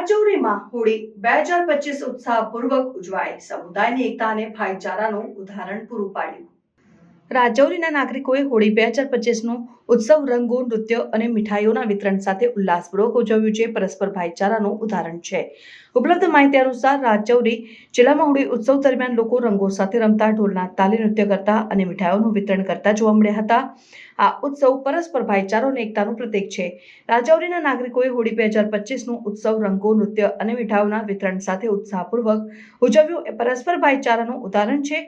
રાજૌરીમાં હોળી બે હજાર પચીસ ઉત્સાહપૂર્વક ઉજવાઈ સમુદાયની એકતા અને ભાઈચારાનું ઉદાહરણ પૂરું પાડ્યું. રાજૌરીના નાગરિકોએ હોળી બે હજાર પચીસનો ઉત્સવ, રંગો, નૃત્ય અને મીઠાઈઓના વિતરણ સાથે ઉલ્લાસપૂર્વક ઉજવ્યું છે. પરસ્પર ભાઈચારાનું ઉદાહરણ છે. ઉપલબ્ધ માહિતી અનુસાર રાજૌરી જિલ્લામાં હોળી ઉત્સવ દરમિયાન લોકો રંગો સાથે રમતા, ઢોલના, તાલી નૃત્ય કરતા અને મીઠાઈઓનું વિતરણ કરતા જોવા મળ્યા હતા. આ ઉત્સવ પરસ્પર ભાઈચારો અને એકતાનું પ્રતીક છે. રાજૌરીના નાગરિકોએ હોળી બે હજાર પચીસનો ઉત્સવ, રંગો, નૃત્ય અને મીઠાઈઓના વિતરણ સાથે ઉત્સાહપૂર્વક ઉજવ્યું. એ પરસ્પર ભાઈચારાનું ઉદાહરણ છે.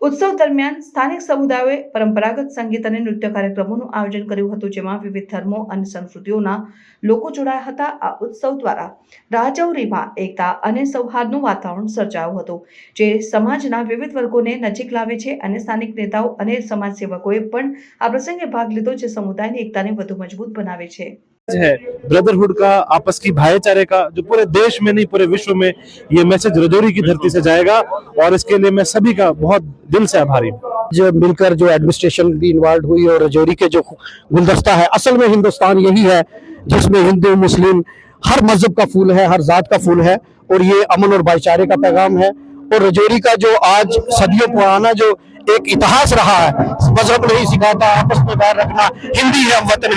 ઉત્સવ દરમિયાન સ્થાનિક સમુદાયોએ પરંપરાગત સંગીત અને નૃત્ય કાર્યક્રમોનું આયોજન કર્યું હતું, જેમાં વિવિધ ધર્મો અને સંસ્કૃતિઓના લોકો જોડાયા હતા. આ ઉત્સવ દ્વારા રાજૌરીમાં એકતા અને સૌહાર્દનું વાતાવરણ સર્જાયું હતું, જે સમાજના વિવિધ વર્ગોને નજીક લાવે છે અને સ્થાનિક નેતાઓ અને સમાજસેવકોએ પણ આ પ્રસંગે ભાગ લીધો, જે સમુદાયની એકતાને વધુ મજબૂત બનાવે છે. है। ब्रदरहुड का, आपस की भाईचारे का, जो पूरे देश में नहीं, पूरे विश्व में ये मैसेज रजौरी की धरती से जाएगा और इसके लिए मैं सभी का बहुत दिल से आभारी हूँ। जो मिलकर जो एडमिनिस्ट्रेशन भी इन्वॉल्व हुई और रजौरी के जो गुलदस्ता है, असल में हिंदुस्तान यही है, जिसमें हिंदू, मुस्लिम, हर मज़हब का फूल है, हर जात का फूल है और ये अमन और भाईचारे का पैगाम है। और रजौरी का जो आज सदियों पुराना जो एक इतिहास रहा है, मज़हब नहीं सिखाता, आपस में बैर रखना, हिंदी है, वतन